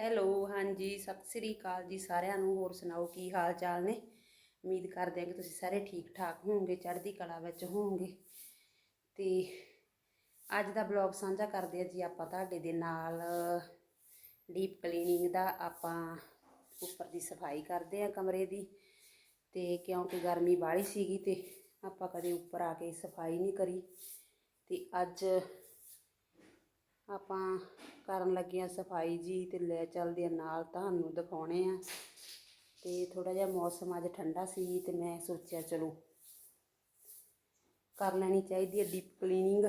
Hello, ਹਾਂਜੀ, ਸਤਿ ਸ੍ਰੀ ਅਕਾਲ ਜੀ ਸਾਰਿਆਂ ਨੂੰ, ਹੋਰ ਸੁਣਾਓ ਕੀ ਹਾਲ ਚਾਲ ਨੇ? ਉਮੀਦ ਕਰਦੇ ਹਾਂ ਕਿ ਤੁਸੀਂ ਸਾਰੇ ਠੀਕ ਠਾਕ ਹੋਵੋਗੇ, ਚੜ੍ਹਦੀ ਕਲਾ ਵਿੱਚ ਹੋਵੋਗੇ। ਤੇ ਅੱਜ ਦਾ ਬਲੌਗ ਸਾਂਝਾ ਕਰਦੇ ਆ ਜੀ ਆਪਾਂ ਤੁਹਾਡੇ ਦੇ ਨਾਲ। ਡੀਪ ਕਲੀਨਿੰਗ ਦਾ ਆਪਾਂ ਉੱਪਰ ਦੀ ਸਫ਼ਾਈ ਕਰਦੇ ਆ ਕਮਰੇ ਦੀ। ਤੇ ਕਿਉਂਕਿ ਗਰਮੀ ਬਾਹਲੀ ਸੀਗੀ ਤੇ ਆਪਾਂ ਕਦੇ ਉੱਪਰ ਆ ਕੇ ਸਫ਼ਾਈ ਨਹੀਂ ਕਰੀ। ਤੇ ਅੱਜ ਆਪਾਂ ਕਰਨ ਲੱਗੇ ਆ ਸਫ਼ਾਈ ਜੀ ਤੇ ਲੈ ਚੱਲਦੇ ਆ ਨਾਲ ਤੁਹਾਨੂੰ ਦਿਖਾਉਣੇ ਆ। ਤੇ ਥੋੜਾ ਜਿਹਾ ਮੌਸਮ ਅੱਜ ਠੰਡਾ ਸੀ ਤੇ ਮੈਂ ਸੋਚਿਆ ਚਲੋ ਕਰ ਲੈਣੀ ਚਾਹੀਦੀ ਹੈ ਡੀਪ ਕਲੀਨਿੰਗ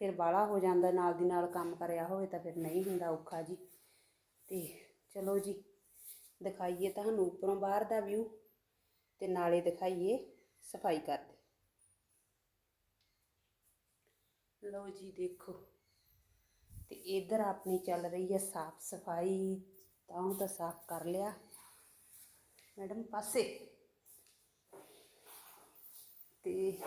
ਫਿਰ ਬਾਹਲਾ ਹੋ ਜਾਂਦਾ, ਨਾਲ ਦੀ ਨਾਲ ਕੰਮ ਕਰਿਆ ਹੋਵੇ ਤਾਂ ਫਿਰ ਨਹੀਂ ਹੁੰਦਾ ਔਖਾ ਜੀ। ਤੇ ਚਲੋ ਜੀ, ਦਿਖਾਈਏ ਤੁਹਾਨੂੰ ਉੱਪਰੋਂ ਬਾਹਰ ਦਾ ਵਿਊ ਤੇ ਨਾਲੇ ਦਿਖਾਈਏ ਸਫ਼ਾਈ ਕਰਦੇ। ਲਓ ਜੀ, ਦੇਖੋ। ਤੇ ਇਧਰ ਆਪਣੀ ਚੱਲ ਰਹੀ ਹੈ ਸਾਫ਼ ਸਫ਼ਾਈ, ਤਾਂ ਤਾਂ ਸਾਫ਼ ਕਰ ਲਿਆ। ਮੈਡਮ, ਪਾਸੇ। ਤੇ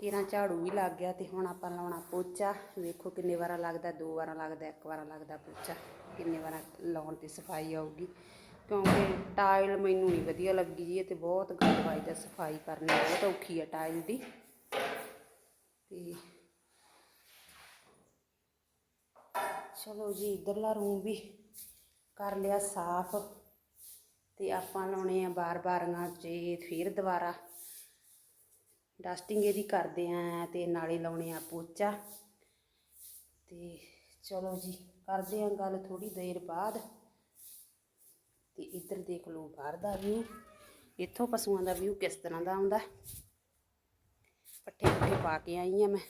ਕਿਰਾਂ ਝਾੜੂ ਵੀ ਲੱਗ ਗਿਆ ਤੇ ਹੁਣ ਆਪਾਂ ਲਾਉਣਾ ਪੋਚਾ। ਵੇਖੋ ਕਿੰਨੇ ਵਾਰਾਂ ਲੱਗਦਾ, ਦੋ ਵਾਰਾਂ ਲੱਗਦਾ, ਇੱਕ ਵਾਰਾਂ ਲੱਗਦਾ ਪੋਚਾ। ਕਿੰਨੇ ਵਾਰਾਂ ਲਾਉਣ ਤੇ ਸਫ਼ਾਈ ਆਊਗੀ। ਕਿਉਂਕਿ ਟਾਇਲ ਮੈਨੂੰ ਨਹੀਂ ਵਧੀਆ ਲੱਗੀ ਜੀ, ਇਹ ਤੇ ਬਹੁਤ ਗੰਦ ਵੱਜਦਾ ਸਫ਼ਾਈ ਕਰਨੀ ਬਹੁਤ ਔਖੀ ਹੈ ਟਾਇਲ ਦੀ। ਤੇ ਚਲੋ ਜੀ, ਇਧਰਲਾ ਰੂਮ ਵੀ ਕਰ ਲਿਆ ਸਾਫ਼ ਤੇ ਆਪਾਂ ਲਾਉਣੇ ਆ ਬਾਰ-ਬਾਰੀਆਂ 'ਚ ਫਿਰ ਦੁਬਾਰਾ ਡਸਟਿੰਗ ਇਹਦੀ ਕਰਦੇ ਆ ਤੇ ਨਾਲੇ ਲਾਉਣੇ ਆ ਪੋਚਾ ਤੇ ਚਲੋ ਜੀ, ਕਰਦੇ ਆ ਗੱਲ ਥੋੜੀ ਦੇਰ ਬਾਅਦ ਤੇ ਇੱਧਰ ਦੇਖ ਲਓ ਬਾਹਰ ਦਾ ਵਿਊ ਇੱਥੋਂ ਪਸ਼ੂਆਂ ਦਾ ਵਿਊ ਕਿਸ ਤਰ੍ਹਾਂ ਦਾ ਆਉਂਦਾ। ਪਾ ਕੇ ਆਈ ਆ ਮੈਂ।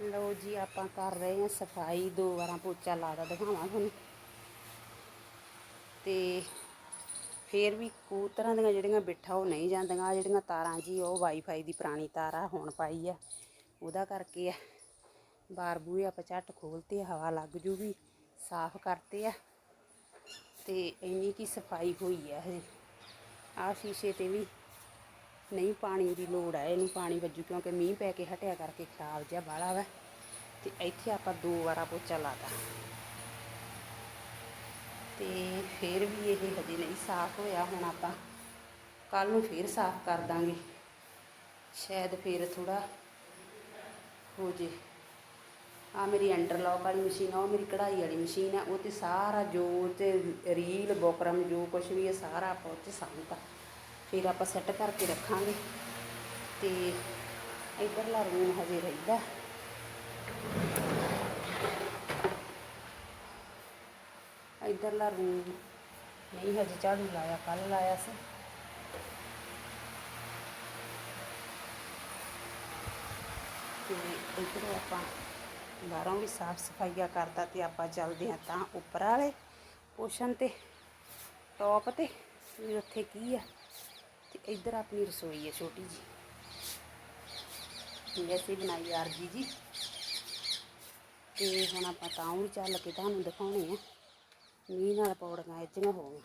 ਲਓ ਜੀ, ਆਪਾਂ ਕਰ ਰਹੇ ਹਾਂ ਸਫ਼ਾਈ। ਦੋ ਵਾਰਾਂ ਪੋਚਾ ਲਾਦਾ ਦਿਖਾਵਾਂ ਤੁਹਾਨੂੰ। ਤੇ ਫੇਰ ਵੀ ਕਬੂਤਰਾਂ ਦੀਆਂ ਜਿਹੜੀਆਂ ਬਿੱਠਾ, ਉਹ ਨਹੀਂ ਜਾਂਦੀਆਂ। ਆਹ ਜਿਹੜੀਆਂ ਤਾਰਾਂ ਜੀ, ਉਹ ਵਾਈਫਾਈ ਦੀ ਪੁਰਾਣੀ ਤਾਰ ਆ, ਹੁਣ ਪਾਈ ਆ। ਉਹਦਾ ਕਰਕੇ ਆ। ਬਾਰ ਬੂਹੇ ਆਪਾਂ ਝੱਟ ਖੋਲਤੇ ਹਵਾ ਲੱਗ ਜੂਗੀ, ਸਾਫ਼ ਕਰਤੇ ਆ। ਤੇ ਇੰਨੀ ਕੀ ਸਫ਼ਾਈ ਹੋਈ ਆ ਹਜੇ। ਆ ਸ਼ੀਸ਼ੇ ਤੇ ਵੀ ਨਹੀਂ, ਪਾਣੀ ਦੀ ਲੋੜ ਹੈ ਇਹਨੂੰ ਪਾਣੀ ਵੱਜੂ ਕਿਉਂਕਿ ਮੀਂਹ ਪੈ ਕੇ ਹਟਿਆ ਕਰਕੇ ਖਰਾਬ ਜਿਹਾ ਬਾਲਾ ਵਾ। ਤੇ ਇੱਥੇ ਆਪਾਂ ਦੋ ਵਾਰਾ ਪੋਚਾ ਲਾਤਾ ਤੇ। ਫਿਰ ਵੀ ਇਹ ਹਜੇ ਨਹੀਂ ਸਾਫ਼ ਹੋਇਆ, ਹੁਣ ਆਪਾਂ ਕੱਲ ਨੂੰ ਫਿਰ ਸਾਫ਼ ਕਰ ਦਾਂਗੇ। ਸ਼ਾਇਦ ਫਿਰ ਥੋੜਾ ਹੋ ਜੇ। ਆ ਮੇਰੀ ਅੰਡਰਲੌਕ ਵਾਲੀ ਮਸ਼ੀਨ ਆ, ਉਹ ਮੇਰੀ ਕਢਾਈ ਵਾਲੀ ਮਸ਼ੀਨ ਆ, ਉਹ ਤੇ ਸਾਰਾ ਜੋ ਤੇ ਰੀਲ ਬੋਕਰਮ ਜੋ ਕੁਝ ਵੀ ਹੈ ਸਾਰਾ ਆਪਾਂ ਉਹ 'ਚ ਸਾਂਭਤਾ। ਫਿਰ ਆਪਾਂ ਸੈੱਟ ਕਰਕੇ ਰੱਖਾਂਗੇ ਤੇ ਇਧਰਲਾ ਰੂਮ ਹਜੇ ਰਹਿੰਦਾ। ਇਧਰਲਾ ਰੂਮ ਨਹੀਂ, ਹਜੇ ਝਾੜੂ ਲਾਇਆ ਕੱਲ ਲਾਇਆ ਸੀ। ਤੇ ਇਧਰੋਂ ਆਪਾਂ ਬਾਹਰੋਂ ਵੀ ਸਾਫ਼ ਸਫਾਈਆ ਕਰਦਾ ਤੇ ਆਪਾਂ ਚੱਲਦੇ ਹਾਂ ਤਾਂ ਉੱਪਰ ਵਾਲੇ ਪੋਸ਼ਨ ਤੇ ਟੌਪ ਤੇ, ਵੀ ਉੱਥੇ ਕੀ ਆ? ਇੱਧਰ ਆਪਣੀ ਰਸੋਈ ਹੈ ਛੋਟੀ ਜੀ। ਵੈਸੇ ਬਣਾਈ ਆਰ ਜੀ ਜੀ। ਤੇ ਹੁਣ ਆਪਾਂ ਤਾਂ ਵੀ ਚੱਲ ਕੇ ਤੁਹਾਨੂੰ ਦਿਖਾਉਣੇ ਆ। ਮੀਂਹ ਨਾਲ ਪੌੜੀਆਂ ਇੱਜੀਆਂ ਹੋ ਗਈਆਂ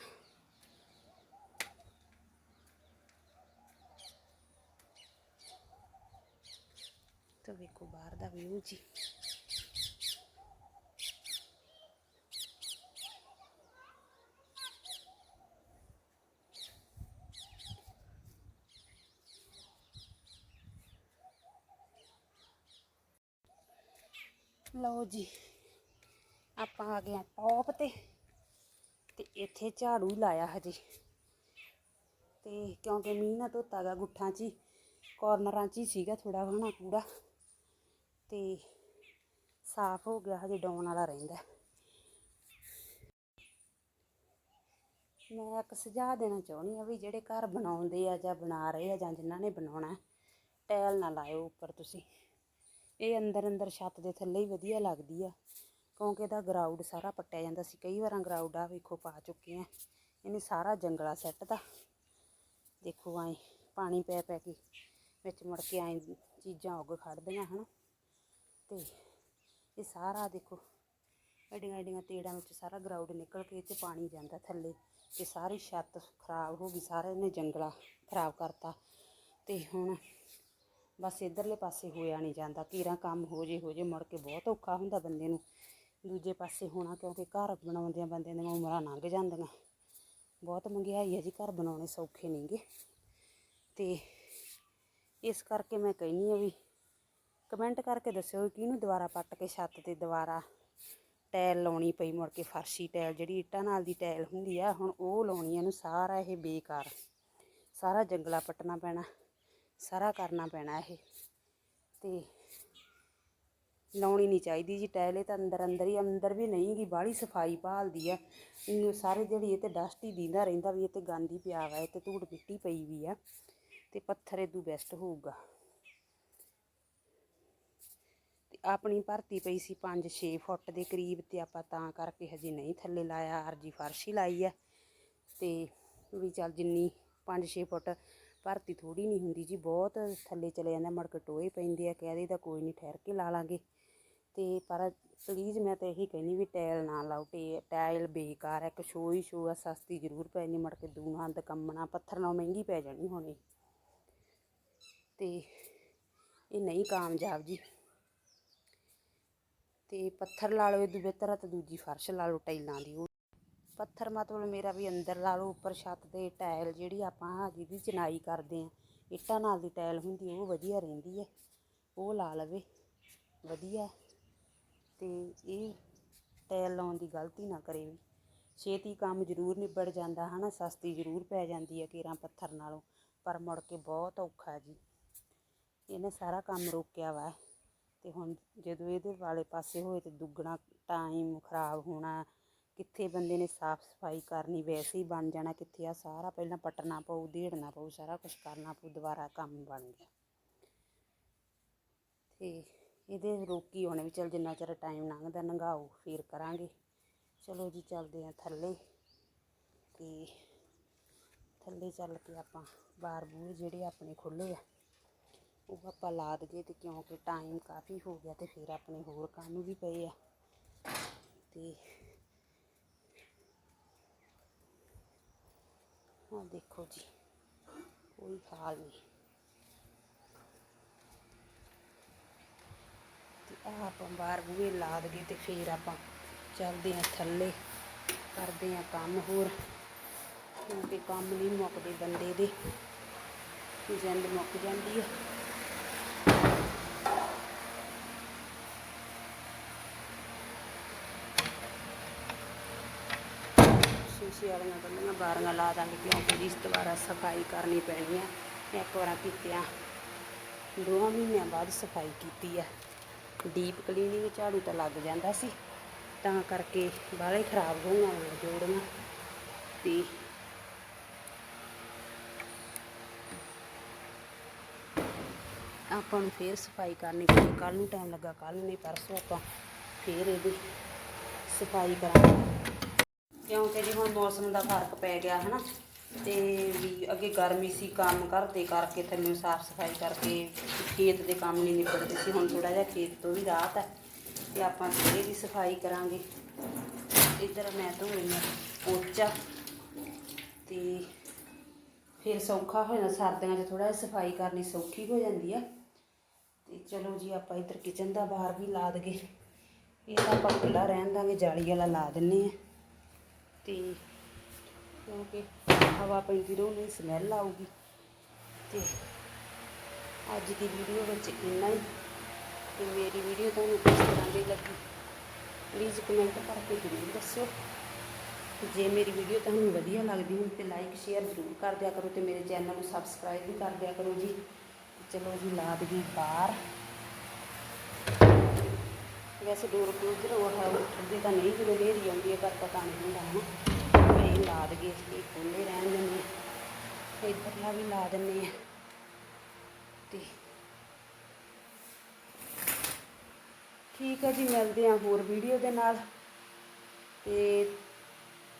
ਤਾਂ ਵੇਖੋ ਬਾਹਰ ਦਾ ਵਿਊ ਜੀ। ਲਓ ਜੀ, ਆਪਾਂ ਆ ਗਏ ਆ ਟੌਪ ਤੇ ਤੇ ਇੱਥੇ ਝਾੜੂ ਲਾਇਆ ਹਜੇ। ਤੇ ਕਿਉਂਕਿ ਮੀਂਹ ਨਾ ਧੋਤਾ ਗਾ ਗੁੱਠਾਂ 'ਚ ਹੀ ਕਾਰਨਰਾਂ 'ਚ ਹੀ ਸੀਗਾ ਥੋੜਾ ਹਣਾ ਕੂੜਾ ਤੇ ਸਾਫ਼ ਹੋ ਗਿਆ, ਹਜੇ ਡਾਉਣ ਵਾਲਾ ਰਹਿੰਦਾ। ਮੈਂ ਇੱਕ ਸੁਝਾਅ ਦੇਣਾ ਚਾਹੁੰਦੀ ਆ ਵੀ ਜਿਹੜੇ ਘਰ ਬਣਾਉਂਦੇ ਆ ਜਾਂ ਬਣਾ ਰਹੇ ਆ ਜਾਂ ਜਿਨ੍ਹਾਂ ਨੇ ਬਣਾਉਣਾ, ਟਾਇਲ ਨਾ ਲਾਇਓ ਉੱਪਰ ਤੁਸੀਂ। ਇਹ ਅੰਦਰ ਅੰਦਰ ਛੱਤ ਦੇ ਥੱਲੇ ਹੀ ਵਧੀਆ ਲੱਗਦੀ ਆ। ਕਿਉਂਕਿ ਇਹਦਾ ਗਰਾਊਂਡ ਸਾਰਾ ਪੱਟਿਆ ਜਾਂਦਾ ਸੀ। ਕਈ ਵਾਰਾਂ ਗਰਾਊਂਡ ਆ ਵੇਖੋ ਪਾ ਚੁੱਕੇ ਆ। ਇਹਨੇ ਸਾਰਾ ਜੰਗਲਾ ਸੈੱਟ ਦਾ। ਦੇਖੋ ਆਏ ਪਾਣੀ ਪੈ ਪੈ ਕੇ ਵਿੱਚ ਮੁੜ ਕੇ ਆਏ ਚੀਜ਼ਾਂ ਉੱਗ ਖੜਦੀਆਂ, ਹਨ। ਤੇ ਇਹ ਸਾਰਾ ਦੇਖੋ, ਐਡੀਆਂ ਐਡੀਆਂ ਤੇੜਾਂ ਵਿੱਚ ਸਾਰਾ ਗਰਾਊਂਡ ਨਿਕਲ ਕੇ ਇਹ 'ਚ ਪਾਣੀ ਜਾਂਦਾ ਥੱਲੇ। ਤੇ ਸਾਰੀ ਛੱਤ ਖਰਾਬ ਹੋ ਗਈ। ਸਾਰਾ ਨੇ ਜੰਗਲਾ ਖਰਾਬ ਕਰਤਾ। ਤੇ ਹੁਣ ਬਸ ਇਧਰਲੇ ਪਾਸੇ ਹੋਇਆ ਨਹੀਂ ਜਾਂਦਾ। ਕੀਰਾਂ ਕੰਮ ਹੋ ਜੇ ਹੋ ਜੇ, ਮੁੜ ਕੇ ਬਹੁਤ ਔਖਾ ਹੁੰਦਾ ਬੰਦੇ ਨੂੰ। ਦੂਜੇ ਪਾਸੇ ਹੋਣਾ ਕਿਉਂਕਿ ਘਰ ਬਣਾਉਂਦਿਆਂ ਬੰਦਿਆਂ ਦੀਆਂ ਉਮਰਾਂ ਲੰਘ ਜਾਂਦੀਆਂ। ਬਹੁਤ ਮਹਿੰਗਾਈ ਹੈ ਜੀ, ਘਰ ਬਣਾਉਣੇ ਸੌਖੇ ਨਹੀਂਗੇ ਤੇ ਇਸ ਕਰਕੇ ਮੈਂ ਕਹਿੰਦੀ ਆ ਵੀ ਕਮੈਂਟ ਕਰਕੇ ਦੱਸਿਓ ਵੀ ਕਿਹਨੂੰ ਦੁਬਾਰਾ ਪੱਟ ਕੇ ਛੱਤ ਤੇ ਦੁਬਾਰਾ ਟਾਇਲ ਲਾਉਣੀ ਪਈ, ਮੁੜ ਕੇ ਫਰਸ਼ੀ ਟਾਇਲ ਜਿਹੜੀ ਇੱਟਾਂ ਨਾਲ ਦੀ ਟਾਇਲ ਹੁੰਦੀ ਆ, ਹੁਣ ਉਹ ਲਾਉਣੀ ਆ ਇਹਨੂੰ ਸਾਰਾ ਇਹ ਬੇਕਾਰ। ਸਾਰਾ ਜੰਗਲਾ ਪੱਟਣਾ ਪੈਣਾ। ਸਾਰਾ ਕਰਨਾ ਪੈਣਾ ਇਹ। ਤੇ ਲਾਉਣੀ ਨਹੀਂ ਚਾਹੀਦੀ ਜੀ ਟਾਇਲ, ਇਹ ਤਾਂ ਅੰਦਰ ਅੰਦਰ ਹੀ, ਅੰਦਰ ਵੀ ਨਹੀਂ ਗੀ, ਬਾਹਲੀ ਸਫ਼ਾਈ ਭਾਲਦੀ ਆ। ਇਹਨੂੰ ਸਾਰੇ ਜਿਹੜੀ ਇਹ ਤੇ ਡਸਟ ਹੀ ਦੀਂਦਾ ਰਹਿੰਦਾ ਵੀ ਇਹ ਤੇ ਗੰਦ ਹੀ ਪਿਆ ਵਾ, ਇਹ ਤੇ ਧੂੜ ਮਿੱਟੀ ਪਈ ਵੀ ਆ, ਤੇ ਪੱਥਰ ਇਦੋਂ ਬੈਸਟ ਹੋਊਗਾ। ਤੇ ਆਪਣੀ ਭਰਤੀ ਪਈ ਸੀ 5-6 ਫੁੱਟ ਦੇ ਕਰੀਬ ਤੇ ਆਪਾਂ ਤਾਂ ਕਰਕੇ ਹਜੇ ਨਹੀਂ ਥੱਲੇ ਲਾਇਆ ਅਰਜੀ ਫਰਸ਼ ਹੀ ਲਾਈ ਆ। ਤੇ ਵੀ ਚੱਲ ਜਿੰਨੀ 5-6 ਫੁੱਟ ਭਰਤੀ ਥੋੜੀ ਨਹੀਂ ਹੁੰਦੀ ਜੀ, ਬਹੁਤ ਥੱਲੇ ਚਲੇ ਜਾਂਦਾ ਮੁੜ ਕੇ ਟੋਏ ਪੈਂਦੇ ਆ, ਕਹਿ ਦੇਈਦਾ ਕੋਈ ਨਹੀਂ ਠਹਿਰ ਕੇ ਲਾ ਲਾਂਗੇ। ਤੇ ਪਰ ਪਲੀਜ਼ ਮੈਂ ਤਾਂ ਇਹੀ ਕਹਿੰਦੀ ਵੀ ਟਾਇਲ ਨਾ ਲਾਓ, ਟੇ, ਟਾਇਲ ਬੇਕਾਰ ਹੈ ਇੱਕ ਸ਼ੋ ਹੀ ਸ਼ੋ ਆ, ਸਸਤੀ ਜ਼ਰੂਰ ਪੈ ਜਾਂਦੀ ਮੁੜ ਕੇ ਦੂਣਾ ਦਕੰਮਣਾ ਪੱਥਰ ਨਾਲ ਮਹਿੰਗੀ ਪੈ ਜਾਣੀ ਹੋਣੀ। ਤੇ ਇਹ ਨਹੀਂ ਕਾਮਯਾਬ ਜੀ। ਤੇ ਪੱਥਰ ਲਾ ਲਓ, ਇਹ ਦੂ ਬਿਹਤਰ ਤਾਂ ਦੂਜੀ ਫਰਸ਼ ਲਾ ਲਓ ਟਾਈਲਾਂ ਦੀ, ਉਹ ਪੱਥਰ ਮਤਲਬ ਮੇਰਾ ਵੀ ਅੰਦਰ ਲਾ ਲਓ, ਉੱਪਰ ਛੱਤ ਤੇ ਟਾਇਲ ਜਿਹੜੀ ਆਪਾਂ ਜਿਹਦੀ ਚਨਾਈ ਕਰਦੇ ਆ ਇੱਟਾਂ ਨਾਲ ਦੀ ਟਾਇਲ ਹੁੰਦੀ ਉਹ ਵਧੀਆ ਰਹਿੰਦੀ ਹੈ, ਉਹ ਲਾ ਲਵੇ, ਵਧੀਆ ਤੇ ਇਹ ਟਾਇਲ ਲਾਉਣ ਦੀ ਗਲਤੀ ਨਾ ਕਰੇ ਵੀ। ਛੇਤੀ ਕੰਮ ਜ਼ਰੂਰ ਨਿਬੜ ਜਾਂਦਾ, ਹਨਾ, ਸਸਤੀ ਜ਼ਰੂਰ ਪੈ ਜਾਂਦੀ ਹੈ ਕੇਰਾਂ ਪੱਥਰ ਨਾਲੋਂ, ਪਰ ਮੁੜ ਕੇ ਬਹੁਤ ਔਖਾ ਜੀ। ਇਹਨੇ ਸਾਰਾ ਕੰਮ ਰੋਕਿਆ ਵਾ। ਤੇ ਹੁਣ ਜਦੋਂ ਇਹਦੇ ਵਾਲੇ ਪਾਸੇ ਹੋਏ ਤੇ ਦੁੱਗਣਾ ਟਾਈਮ ਖਰਾਬ ਹੋਣਾ ਕਿੱਥੇ ਬੰਦੇ ਨੇ ਸਾਫ਼ ਸਫ਼ਾਈ ਕਰਨੀ, ਵੈਸੇ ਹੀ ਬਣ ਜਾਣਾ ਕਿੱਥੇ ਆ, ਸਾਰਾ ਪਹਿਲਾਂ ਪਟਣਾ ਪਊ ਦੇੜਨਾ ਪਊ, ਸਾਰਾ ਕੁਝ ਕਰਨਾ ਪਊ, ਦੁਬਾਰਾ ਕੰਮ ਬਣ ਗਿਆ। ਤੇ ਇਹਦੇ ਰੋਕੀ ਹੋਣੇ ਵੀ ਚਲ ਜਿੰਨਾ ਚਿਰ ਟਾਈਮ ਲੰਘਦਾ, ਲੰਘਾਓ, ਫੇਰ ਕਰਾਂਗੇ। ਚਲੋ ਜੀ, ਚੱਲਦੇ ਆ ਥੱਲੇ ਤੇ ਥੱਲੇ ਚੱਲ ਕੇ ਆਪਾਂ ਬਾਰ ਬੂਹੇ ਜਿਹੜੇ ਆਪਣੇ ਖੁੱਲੇ ਆ, ਉਹ ਆਪਾਂ ਲਾ ਦਈਏ ਤੇ ਕਿਉਂਕਿ ਟਾਈਮ ਕਾਫੀ ਹੋ ਗਿਆ ਤੇ ਫਿਰ ਆਪਣੇ ਹੋਰ ਕੰਮ ਵੀ ਪਏ ਆ। ਤੇ ਹਾਂ, ਦੇਖੋ ਜੀ। ਕੋਈ ਹਾਲ ਨਹੀਂ। ਆਹ ਆਪਾਂ ਬਾਹਰ ਬੂਹੇ ਲਾ ਦਈਏ ਤੇ ਫਿਰ ਆਪਾਂ ਚੱਲਦੇ ਆ ਥੱਲੇ। ਕਰਦੇ ਆ ਕੰਮ ਹੋਰ। ਕਿਉਂਕਿ ਕੰਮ ਨਹੀਂ ਮੁੱਕਦੇ ਬੰਦੇ ਦੇ। ਜਿੰਦ ਮੁੱਕ ਜਾਂਦੀ ਆ। ਸ਼ੀਸ਼ੇ ਵਾਲੀਆਂ ਬੰਦੀਆਂ ਬਾਰੀਆਂ ਲਾ ਦਾਂਗੇ ਕਿਉਂਕਿ ਜਿਸ ਦੁਬਾਰਾ ਸਫ਼ਾਈ ਕਰਨੀ ਪੈਣੀ ਆ। ਇੱਕ ਵਾਰ ਕੀਤਿਆਂ ਦੋਵਾਂ ਮਹੀਨਿਆਂ ਬਾਅਦ ਸਫ਼ਾਈ ਕੀਤੀ ਆ। ਡੀਪ ਕਲੀਨਿੰਗ ਝਾੜੂ ਤਾਂ ਲੱਗ ਜਾਂਦਾ ਸੀ। ਤਾਂ ਕਰਕੇ ਬਾਹਲੇ ਖਰਾਬ ਹੋਈਆਂ ਹੋਈਆਂ ਜੋੜੀਆਂ। ਤੇ ਆਪਾਂ ਨੂੰ ਫੇਰ ਸਫ਼ਾਈ ਕਰਨੀ ਪਈ ਕੱਲ ਨੂੰ ਟਾਈਮ ਲੱਗਾ ਕੱਲ ਨੂੰ ਨਹੀਂ, ਪਰਸੋਂ ਆਪਾਂ ਫੇਰ ਇਹਦੀ ਸਫ਼ਾਈ ਕਰਾਂਗੇ। ਕਿਉਂਕਿ ਜੀ ਹੁਣ ਮੌਸਮ ਦਾ ਫ਼ਰਕ ਪੈ ਗਿਆ ਹਨਾ, ਤੇ ਵੀ ਅੱਗੇ ਗਰਮੀ ਸੀ, ਕੰਮ ਕਰਦੇ ਕਰਕੇ ਥੱਲੇ ਸਾਫ਼ ਸਫ਼ਾਈ ਕਰਕੇ ਖੇਤ ਦੇ ਕੰਮ ਨਹੀਂ ਨਿਬੜਦੇ ਸੀ, ਹੁਣ ਥੋੜਾ ਜਿਹਾ ਖੇਤ ਤੋਂ ਵੀ ਰਾਹਤ ਹੈ, ਤੇ ਆਪਾਂ ਸਵੇਰੇ ਦੀ ਸਫ਼ਾਈ ਕਰਾਂਗੇ। ਇੱਧਰ ਮੈਂ ਧੋ ਰਹੀ ਹਾਂ ਪੋਚਾ, ਤੇ ਫਿਰ ਸੌਖਾ ਹੋ ਜਾਂਦਾ, ਸਰਦੀਆਂ 'ਚ ਥੋੜਾ ਜਿਹਾ ਸਫ਼ਾਈ ਕਰਨੀ ਸੌਖੀ ਹੋ ਜਾਂਦੀ ਆ। ਤੇ ਚਲੋ ਜੀ, ਆਪਾਂ ਇੱਧਰ ਕਿਚਨ ਦਾ ਬਾਹਰ ਵੀ ਲਾ ਦਗੇ ਇਹ ਤਾਂ ਆਪਾਂ ਖੁੱਲਾ ਰਹਿਣ ਦਾਂਗੇ, ਜਾਲੀ ਵਾਲਾ ਲਾ ਦਿੰਨੇ ਆ ਤੇ ਕਿਉਂਕਿ ਹਵਾ ਪੈਂਦੀ ਰਹੂ ਨਹੀਂ ਸਮੈਲ ਆਊਗੀ। ਤੇ ਅੱਜ ਦੀ ਵੀਡੀਓ ਵਿੱਚ ਇੰਨਾ ਹੀ। ਤੇ ਮੇਰੀ ਵੀਡੀਓ ਤੁਹਾਨੂੰ ਕਿਸ ਤਰ੍ਹਾਂ ਦੀ ਲੱਗੀ ਪਲੀਜ਼ ਕਮੈਂਟ ਕਰਕੇ ਜ਼ਰੂਰ ਦੱਸਿਓ। ਜੇ ਮੇਰੀ ਵੀਡੀਓ ਤੁਹਾਨੂੰ ਵਧੀਆ ਲੱਗਦੀ ਹੋਵੇ ਤੇ ਲਾਈਕ ਸ਼ੇਅਰ ਜ਼ਰੂਰ ਕਰ ਦਿਆ ਕਰੋ, ਤੇ ਮੇਰੇ ਚੈਨਲ ਨੂੰ ਸਬਸਕ੍ਰਾਈਬ ਵੀ ਕਰ ਦਿਆ ਕਰੋ ਜੀ। ਚਲੋ ਜੀ ਲਾ ਦਈਏ ਬਾਹਰ। ਵੈਸੇ ਡੋਰ ਕਲੋਜ਼ਰ ਉਹ ਹੈ ਤਾਂ ਨਹੀਂ, ਜਦੋਂ ਹਨੇਰੀ ਆਉਂਦੀ ਹੈ ਪਰ ਪਤਾ ਨਹੀਂ ਹੁੰਦਾ ਹੈ ਮੈਂ ਇਹ ਲਾ ਦਈਏ ਇਹ ਖੋਲੇ ਰਹਿਣ ਦਿੰਦੇ ਹਾਂ। ਇੱਧਰਲਾ ਵੀ ਲਾ ਦਿੰਦੇ ਆ ਤੇ ਠੀਕ ਹੈ ਜੀ, ਮਿਲਦੇ ਹਾਂ ਹੋਰ ਵੀਡੀਓ ਦੇ ਨਾਲ। ਤੇ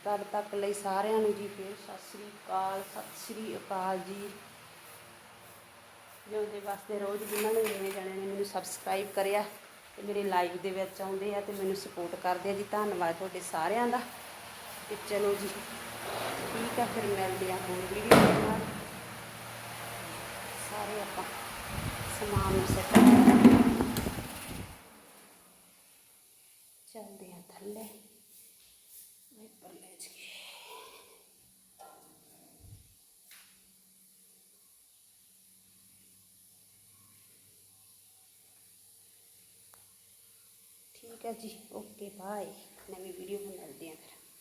ਤਦ ਤੱਕ ਲਈ ਸਾਰਿਆਂ ਨੂੰ ਜੀ ਫੇਰ ਸਤਿ ਸ੍ਰੀ ਅਕਾਲ, ਸਤਿ ਸ੍ਰੀ ਅਕਾਲ ਜੀ। ਜਿਉਂਦੇ ਵਾਸਤੇ ਰੋਜ਼ ਜਿਨ੍ਹਾਂ ਨੇ ਨਵੇਂ ਜਾਣੇ ਨੇ ਮੈਨੂੰ ਸਬਸਕ੍ਰਾਈਬ ਕਰਿਆ। ਤੇ ਮੇਰੇ ਲਾਈਵ ਦੇ ਵਿੱਚ ਆਉਂਦੇ ਆ ਤੇ ਮੈਨੂੰ ਸਪੋਰਟ ਕਰਦੇ ਆ ਜੀ। ਧੰਨਵਾਦ ਤੁਹਾਡੇ ਸਾਰਿਆਂ ਦਾ। ਤੇ ਚਲੋ ਜੀ, ਠੀਕ ਆ, ਫਿਰ ਮਿਲਦੇ ਆ ਹੋਰ ਵੀਡੀਓ ਦੇ ਨਾਲ। ਸਾਰੇ ਆਪਾਂ ਸਮਾਨ ਨੂੰ ਸੈੱਟ ਚੱਲਦੇ ਆ ਥੱਲੇ। ਵਾਈਪਰ ਲੈ ਕੇ ਠੀਕ ਹੈ ਜੀ ਓਕੇ ਬਾਏ। ਨਵੀਂ ਵੀਡੀਓ ਨਾਲ ਮਿਲਦੇ ਹਾਂ।